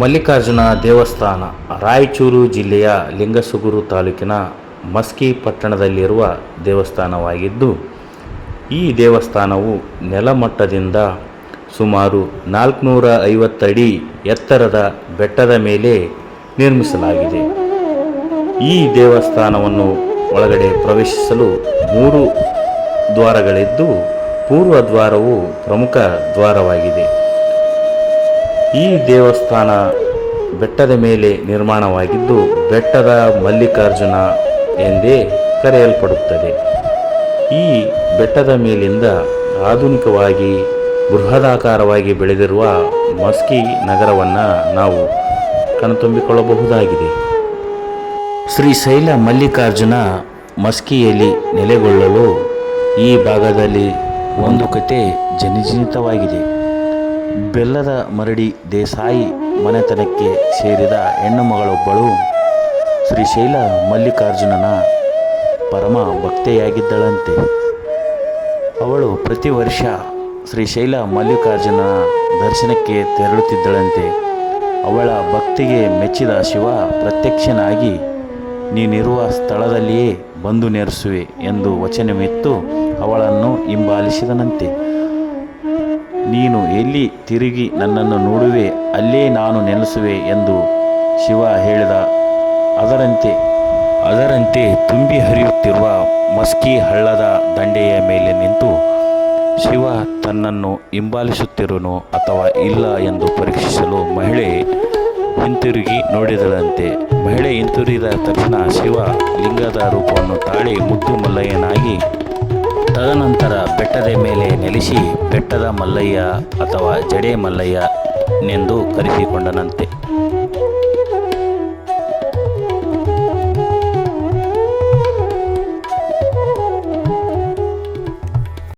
ಮಲ್ಲಿಕಾರ್ಜುನ ದೇವಸ್ಥಾನ, ರಾಯಚೂರು ಜಿಲ್ಲೆಯ ಲಿಂಗಸುಗೂರು ತಾಲೂಕಿನ ಮಸ್ಕಿ ಪಟ್ಟಣದಲ್ಲಿರುವ ದೇವಸ್ಥಾನವಾಗಿದ್ದು, ಈ ದೇವಸ್ಥಾನವು ನೆಲಮಟ್ಟದಿಂದ ಸುಮಾರು ನಾಲ್ಕುನೂರ ಐವತ್ತಡಿ ಎತ್ತರದ ಬೆಟ್ಟದ ಮೇಲೆ ನಿರ್ಮಿಸಲಾಗಿದೆ. ಈ ದೇವಸ್ಥಾನವನ್ನು ಒಳಗಡೆ ಪ್ರವೇಶಿಸಲು ಮೂರು ದ್ವಾರಗಳಿದ್ದು, ಪೂರ್ವ ದ್ವಾರವು ಪ್ರಮುಖ ದ್ವಾರವಾಗಿದೆ. ಈ ದೇವಸ್ಥಾನ ಬೆಟ್ಟದ ಮೇಲೆ ನಿರ್ಮಾಣವಾಗಿದ್ದು, ಬೆಟ್ಟದ ಮಲ್ಲಿಕಾರ್ಜುನ ಎಂದೇ ಕರೆಯಲ್ಪಡುತ್ತದೆ. ಈ ಬೆಟ್ಟದ ಮೇಲಿಂದ ಆಧುನಿಕವಾಗಿ, ಬೃಹದಾಕಾರವಾಗಿ ಬೆಳೆದಿರುವ ಮಸ್ಕಿ ನಗರವನ್ನು ನಾವು ಕಣ್ತುಂಬಿಕೊಳ್ಳಬಹುದಾಗಿದೆ. ಶ್ರೀಶೈಲ ಮಲ್ಲಿಕಾರ್ಜುನ ಮಸ್ಕಿಯಲ್ಲಿ ನೆಲೆಗೊಳ್ಳಲು ಈ ಭಾಗದಲ್ಲಿ ಒಂದು ಕತೆ ಜನಿಜನಿತವಾಗಿದೆ. ಬೆಲ್ಲದ ಮರಡಿ ದೇಸಾಯಿ ಮನೆತನಕ್ಕೆ ಸೇರಿದ ಹೆಣ್ಣು ಮಗಳೊಬ್ಬಳು ಶ್ರೀಶೈಲ ಮಲ್ಲಿಕಾರ್ಜುನನ ಪರಮ ಭಕ್ತೆಯಾಗಿದ್ದಳಂತೆ. ಅವಳು ಪ್ರತಿ ವರ್ಷ ಶ್ರೀಶೈಲ ಮಲ್ಲಿಕಾರ್ಜುನ ದರ್ಶನಕ್ಕೆ ತೆರಳುತ್ತಿದ್ದಳಂತೆ. ಅವಳ ಭಕ್ತಿಗೆ ಮೆಚ್ಚಿದ ಶಿವ ಪ್ರತ್ಯಕ್ಷನಾಗಿ, ನೀನಿರುವ ಸ್ಥಳದಲ್ಲಿಯೇ ಬಂದು ನೆರೆಸುವೆ ಎಂದು ವಚನವಿತ್ತು ಅವಳನ್ನು ಹಿಂಬಾಲಿಸಿದನಂತೆ. ನೀನು ಎಲ್ಲಿ ತಿರುಗಿ ನನ್ನನ್ನು ನೋಡುವೆ, ಅಲ್ಲೇ ನಾನು ನೆಲೆಸುವೆ ಎಂದು ಶಿವ ಹೇಳಿದ. ಅದರಂತೆ ಅದರಂತೆ ತುಂಬಿ ಹರಿಯುತ್ತಿರುವ ಮಸ್ಕಿ ಹಳ್ಳದ ದಂಡೆಯ ಮೇಲೆ ನಿಂತು ಶಿವ ತನ್ನನ್ನು ಹಿಂಬಾಲಿಸುತ್ತಿರುವನು ಅಥವಾ ಇಲ್ಲ ಎಂದು ಪರೀಕ್ಷಿಸಲು ಮಹಿಳೆ ಹಿಂತಿರುಗಿ ನೋಡಿದಳಂತೆ. ಮಹಿಳೆ ಹಿಂತಿರುಗಿದ ತಕ್ಷಣ ಶಿವ ಲಿಂಗದ ರೂಪವನ್ನು ತಾಳಿ ಮುದ್ದು ಮಲ್ಲಯ್ಯನಾಗಿ ತದನಂತರ ಬೆಟ್ಟದ ಮೇಲೆ ನೆಲೆಸಿ ಬೆಟ್ಟದ ಮಲ್ಲಯ್ಯ ಅಥವಾ ಜಡೆ ಮಲ್ಲಯ್ಯ ನೆಂದು ಕರೆಸಿಕೊಂಡನಂತೆ.